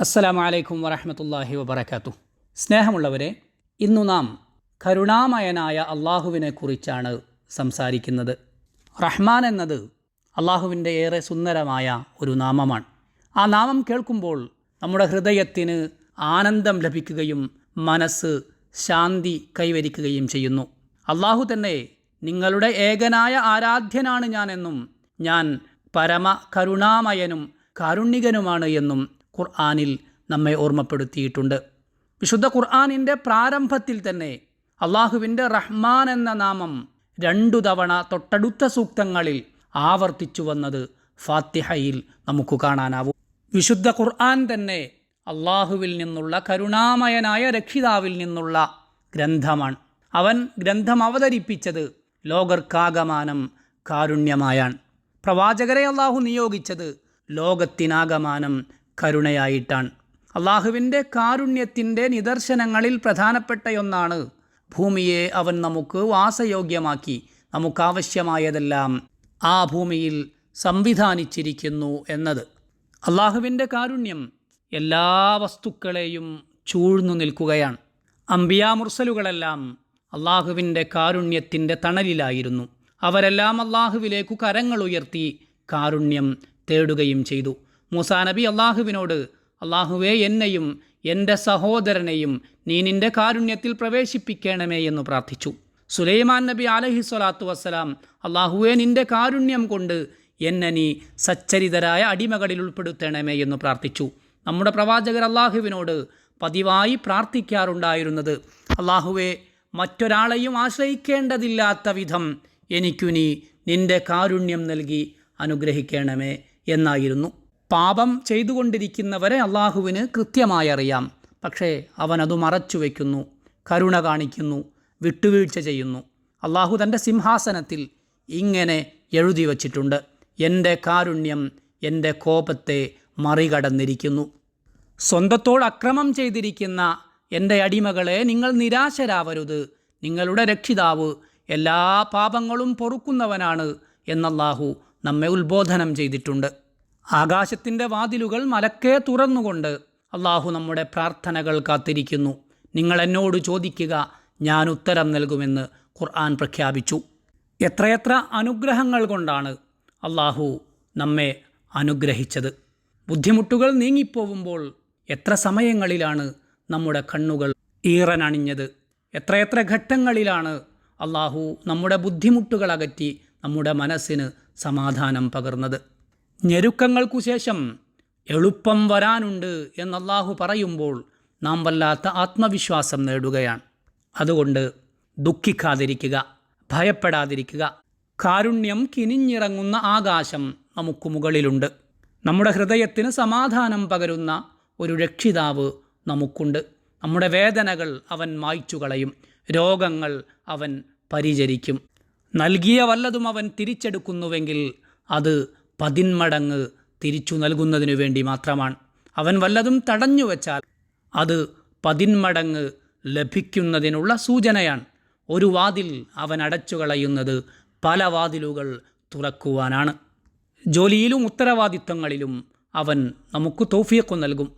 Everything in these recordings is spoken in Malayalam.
അസ്സലാമു അലൈക്കും വറഹമത്തല്ലാഹി വബർക്കാത്തു സ്നേഹമുള്ളവരെ ഇന്നു നാം കരുണാമയനായ അള്ളാഹുവിനെ കുറിച്ചാണ് സംസാരിക്കുന്നത്. റഹ്മാൻ എന്നത് അള്ളാഹുവിന്റെ ഏറെ സുന്ദരമായ ഒരു നാമമാണ്. ആ നാമം കേൾക്കുമ്പോൾ നമ്മുടെ ഹൃദയത്തിന് ആനന്ദം ലഭിക്കുകയും മനസ്സ് ശാന്തി കൈവരിക്കുകയും ചെയ്യുന്നു. അള്ളാഹു തന്നെ നിങ്ങളുടെ ഏകനായ ആരാധ്യനാണ് ഞാനെന്നും ഞാൻ പരമ കരുണാമയനും കാരുണ്യകനുമാണ് എന്നും ഖുർആാനിൽ നമ്മെ ഓർമ്മപ്പെടുത്തിയിട്ടുണ്ട്. വിശുദ്ധ ഖുർആാനിന്റെ പ്രാരംഭത്തിൽ തന്നെ അള്ളാഹുവിന്റെ റഹ്മാൻ എന്ന നാമം രണ്ടു തവണ തൊട്ടടുത്ത സൂക്തങ്ങളിൽ ആവർത്തിച്ചു വന്നത് ഫാത്തിഹയിൽ നമുക്ക് കാണാനാവും. വിശുദ്ധ ഖുർആൻ തന്നെ അള്ളാഹുവിൽ നിന്നുള്ള കരുണാമയനായ രക്ഷിതാവിൽ നിന്നുള്ള ഗ്രന്ഥമാണ്. അവൻ ഗ്രന്ഥം അവതരിപ്പിച്ചത് ലോകർക്കാകമാനം കാരുണ്യമായാണ്. പ്രവാചകരെ അള്ളാഹു നിയോഗിച്ചത് ലോകത്തിനാകമാനം കരുണയായിട്ടാണ്. അള്ളാഹുവിന്റെ കാരുണ്യത്തിന്റെ നിദർശനങ്ങളിൽ പ്രധാനപ്പെട്ടയൊന്നാണ് ഭൂമിയെ അവൻ നമുക്ക് വാസയോഗ്യമാക്കി നമുക്കാവശ്യമായതെല്ലാം ആ ഭൂമിയിൽ സംവിധാനിച്ചിരിക്കുന്നു എന്നത്. അള്ളാഹുവിന്റെ കാരുണ്യം എല്ലാ വസ്തുക്കളെയും ചൂഴ്ന്നു നിൽക്കുകയാണ്. അമ്പിയാമുർസലുകളെല്ലാം അള്ളാഹുവിന്റെ കാരുണ്യത്തിന്റെ തണലിലായിരുന്നു. അവരെല്ലാം അള്ളാഹുവിലേക്കു കരങ്ങൾ ഉയർത്തി കാരുണ്യം തേടുകയും ചെയ്തു. മൂസാ നബി അള്ളാഹുവിനോട് അള്ളാഹുവേ എന്നെയും എന്റെ സഹോദരനെയും നീ നിന്റെ കാരുണ്യത്തിൽ പ്രവേശിപ്പിക്കണമേ എന്ന് പ്രാർത്ഥിച്ചു. സുലൈമാൻ നബി അലഹി സ്വലാത്തു വസ്സലാം അള്ളാഹുവേ നിന്റെ കാരുണ്യം കൊണ്ട് എന്നെ നീ സച്ചരിതരായ അടിമകളിൽ ഉൾപ്പെടുത്തണമേ എന്ന് പ്രാർത്ഥിച്ചു. നമ്മുടെ പ്രവാചകർ അള്ളാഹുവിനോട് പതിവായി പ്രാർത്ഥിക്കാറുണ്ടായിരുന്നത് അള്ളാഹുവെ മറ്റൊരാളെയും ആശ്രയിക്കേണ്ടതില്ലാത്ത വിധം എനിക്കു നീ നിന്റെ കാരുണ്യം നൽകി അനുഗ്രഹിക്കണമേ എന്നായിരുന്നു. പാപം ചെയ്തുകൊണ്ടിരിക്കുന്നവരെ അള്ളാഹുവിന് കൃത്യമായി അറിയാം പക്ഷേ അവനത് മറച്ചു വയ്ക്കുന്നു കരുണ കാണിക്കുന്നു വിട്ടുവീഴ്ച ചെയ്യുന്നു. അള്ളാഹു തന്റെ സിംഹാസനത്തിൽ ഇങ്ങനെ എഴുതി വച്ചിട്ടുണ്ട്. എന്റെ കാരുണ്യം എന്റെ കോപത്തെ മറികടന്നിരിക്കുന്നു. സ്വന്തത്തോട് അക്രമം ചെയ്തിരിക്കുന്ന എന്റെ അടിമകളെ നിങ്ങൾ നിരാശരാവരുത്. നിങ്ങളുടെ രക്ഷിതാവ് എല്ലാ പാപങ്ങളും പൊറുക്കുന്നവനാണ് എന്നല്ലാഹു നമ്മെ ഉത്ബോധനം ചെയ്തിട്ടുണ്ട്. ആകാശത്തിന്റെ വാതിലുകൾ മലക്കേ തുറന്നുകൊണ്ട് അള്ളാഹു നമ്മുടെ പ്രാർത്ഥനകൾ കാത്തിരിക്കുന്നു. നിങ്ങൾ എന്നോട് ചോദിക്കുക ഞാൻ ഉത്തരം നൽകുമെന്ന് ഖുർആൻ പ്രഖ്യാപിച്ചു. എത്രയെത്ര അനുഗ്രഹങ്ങൾ കൊണ്ടാണ് അള്ളാഹു നമ്മെ അനുഗ്രഹിച്ചത്. ബുദ്ധിമുട്ടുകൾ നീങ്ങിപ്പോവുമ്പോൾ എത്ര സമയങ്ങളിലാണ് നമ്മുടെ കണ്ണുകൾ ഈറനണിഞ്ഞത്? എത്രയെത്ര ഘട്ടങ്ങളിലാണ് അള്ളാഹു നമ്മുടെ ബുദ്ധിമുട്ടുകൾ അകറ്റി നമ്മുടെ മനസ്സിന് സമാധാനം പകർന്നത്? ഞെരുക്കങ്ങൾക്കു ശേഷം എളുപ്പം വരാനുണ്ട് എന്നല്ലാഹു പറയുമ്പോൾ നാം വല്ലാത്ത ആത്മവിശ്വാസം നേടുകയാണ്. അതുകൊണ്ട് ദുഃഖിക്കാതിരിക്കുക ഭയപ്പെടാതിരിക്കുക. കാരുണ്യം കിനിഞ്ഞിറങ്ങുന്ന ആകാശം നമുക്ക് മുകളിലുണ്ട്. നമ്മുടെ ഹൃദയത്തിന് സമാധാനം പകരുന്ന ഒരു രക്ഷിതാവ് നമുക്കുണ്ട്. നമ്മുടെ വേദനകൾ അവൻ മായ്ച്ചു കളയും രോഗങ്ങൾ അവൻ പരിചരിക്കും. നൽകിയ വല്ലതും അവൻ തിരിച്ചെടുക്കുന്നുവെങ്കിൽ അത് പതിന്മടങ്ങ് തിരിച്ചു നൽകുന്നതിനു വേണ്ടി മാത്രമാണ്. അവൻ വല്ലതും തടഞ്ഞു വച്ചാൽ അത് പതിന്മടങ്ങ് ലഭിക്കുന്നതിനുള്ള സൂചനയാണ്. ഒരു വാതിൽ അവൻ അടച്ചു കളയുന്നത് പല വാതിലുകൾ തുറക്കുവാനാണ്. ജോലിയിലും ഉത്തരവാദിത്തങ്ങളിലും അവൻ നമുക്ക് തോഫിയക്കു നൽകും.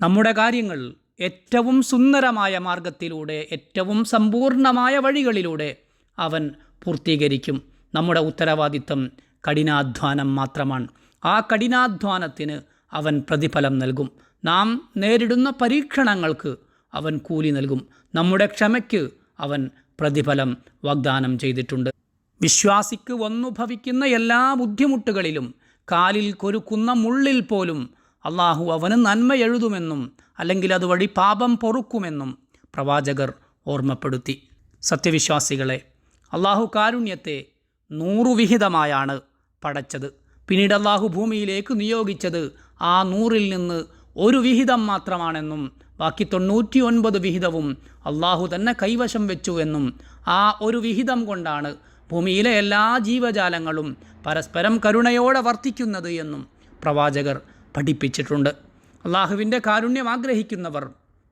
നമ്മുടെ കാര്യങ്ങൾ ഏറ്റവും സുന്ദരമായ മാർഗത്തിലൂടെ ഏറ്റവും സമ്പൂർണമായ വഴികളിലൂടെ അവൻ പൂർത്തീകരിക്കും. നമ്മുടെ ഉത്തരവാദിത്തം കഠിനാധ്വാനം മാത്രമാണ്. ആ കഠിനാധ്വാനത്തിന് അവൻ പ്രതിഫലം നൽകും. നാം നേരിടുന്ന പരീക്ഷണങ്ങൾക്ക് അവൻ കൂലി നൽകും. നമ്മുടെ ക്ഷമയ്ക്ക് അവൻ പ്രതിഫലം വാഗ്ദാനം ചെയ്തിട്ടുണ്ട്. വിശ്വാസിക്ക് വന്നു ഭവിക്കുന്ന എല്ലാ ബുദ്ധിമുട്ടുകളിലും കാലിൽ കൊരുക്കുന്ന മുള്ളിൽ പോലും അള്ളാഹു അവന് നന്മ എഴുതുമെന്നും അല്ലെങ്കിൽ അതുവഴി പാപം പൊറുക്കുമെന്നും പ്രവാചകർ ഓർമ്മപ്പെടുത്തി. സത്യവിശ്വാസികളെ അള്ളാഹു കാരുണ്യത്തെ നൂറുവിഹിതമായാണ് പടച്ചത്. പിന്നീട് അള്ളാഹു ഭൂമിയിലേക്ക് നിയോഗിച്ചത് ആ നൂറിൽ നിന്ന് ഒരു വിഹിതം മാത്രമാണെന്നും ബാക്കി തൊണ്ണൂറ്റി ഒൻപത് വിഹിതവും അള്ളാഹു തന്നെ കൈവശം വെച്ചു എന്നും ആ ഒരു വിഹിതം കൊണ്ടാണ് ഭൂമിയിലെ എല്ലാ ജീവജാലങ്ങളും പരസ്പരം കരുണയോടെ വർത്തിക്കുന്നത് എന്നും പ്രവാചകർ പഠിപ്പിച്ചിട്ടുണ്ട്. അള്ളാഹുവിന്റെ കാരുണ്യം ആഗ്രഹിക്കുന്നവർ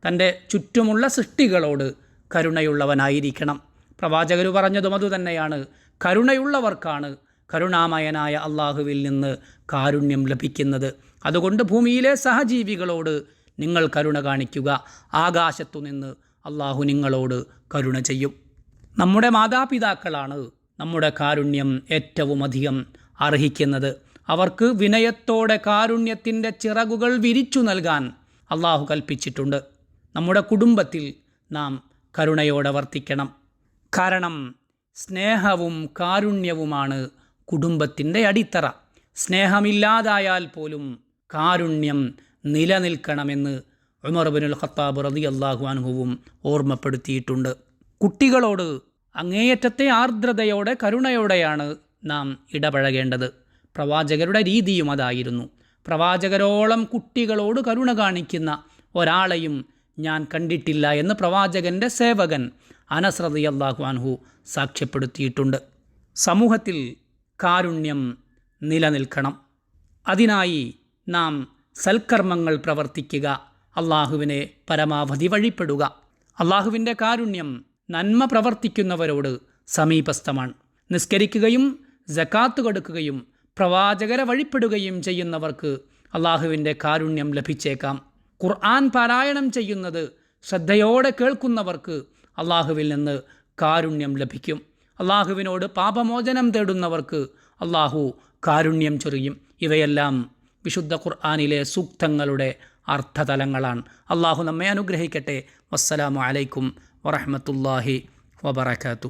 തന്റെ ചുറ്റുമുള്ള സൃഷ്ടികളോട് കരുണയുള്ളവനായിരിക്കണം. പ്രവാചകർ പറഞ്ഞതും അതുതന്നെയാണ്. കരുണയുള്ളവർക്കാണ് കരുണാമയനായ അള്ളാഹുവിൽ നിന്ന് കാരുണ്യം ലഭിക്കുന്നത്. അതുകൊണ്ട് ഭൂമിയിലെ സഹജീവികളോട് നിങ്ങൾ കരുണ കാണിക്കുക. ആകാശത്തു നിന്ന് അള്ളാഹു നിങ്ങളോട് കരുണ ചെയ്യും. നമ്മുടെ മാതാപിതാക്കളാണ് നമ്മുടെ കാരുണ്യം ഏറ്റവും അധികം അർഹിക്കുന്നത്. അവർക്ക് വിനയത്തോടെ കാരുണ്യത്തിന്റെ ചിറകുകൾ വിരിച്ചു നൽകാൻ അള്ളാഹു കൽപ്പിച്ചിട്ടുണ്ട്. നമ്മുടെ കുടുംബത്തിൽ നാം കരുണയോടെ വർത്തിക്കണം. കാരണം സ്നേഹവും കാരുണ്യവുമാണ് കുടുംബത്തിന്റെ അടിത്തറ. സ്നേഹമില്ലാതായാൽ പോലും കാരുണ്യം നിലനിൽക്കണമെന്ന് ഉമർ ബിനുൽ ഖത്താബ് റതി അള്ളാഹു അനുഭവും ഓർമ്മപ്പെടുത്തിയിട്ടുണ്ട്. കുട്ടികളോട് അങ്ങേയറ്റത്തെ ആർദ്രതയോടെ കരുണയോടെയാണ് നാം ഇടപഴകേണ്ടത്. പ്രവാചകരുടെ രീതിയും അതായിരുന്നു. പ്രവാചകരോളം കുട്ടികളോട് കരുണ കാണിക്കുന്ന ഒരാളെയും ഞാൻ കണ്ടിട്ടില്ല എന്ന് പ്രവാചകന്റെ സേവകൻ അനസ്രതി അള്ളാഹു അൻഹു സാക്ഷ്യപ്പെടുത്തിയിട്ടുണ്ട്. സമൂഹത്തിൽ കാരുണ്യം നിലനിൽക്കണം. അതിനായി നാം സൽക്കർമ്മങ്ങൾ പ്രവർത്തിക്കുക. അള്ളാഹുവിനെ പരമാവധി വഴിപ്പെടുക. അള്ളാഹുവിന്റെ കാരുണ്യം നന്മ പ്രവർത്തിക്കുന്നവരോട് സമീപസ്ഥമാണ്. നിസ്കരിക്കുകയും ജക്കാത്ത് കൊടുക്കുകയും പ്രവാചകരെ വഴിപ്പെടുകയും ചെയ്യുന്നവർക്ക് അള്ളാഹുവിന്റെ കാരുണ്യം ലഭിച്ചേക്കാം. ഖുർആൻ പാരായണം ചെയ്യുന്നത് ശ്രദ്ധയോടെ കേൾക്കുന്നവർക്ക് അള്ളാഹുവിൽ നിന്ന് കാരുണ്യം ലഭിക്കും. അള്ളാഹുവിനോട് പാപമോചനം തേടുന്നവർക്ക് അള്ളാഹു കാരുണ്യം ചൊറിയും. ഇവയെല്ലാം വിശുദ്ധ ഖുർആാനിലെ സൂക്തങ്ങളുടെ അർത്ഥതലങ്ങളാണ്. അള്ളാഹു നമ്മെ അനുഗ്രഹിക്കട്ടെ. വസ്സലാമു അലൈക്കും വറഹമത്തല്ലാഹി വബർക്കാത്തു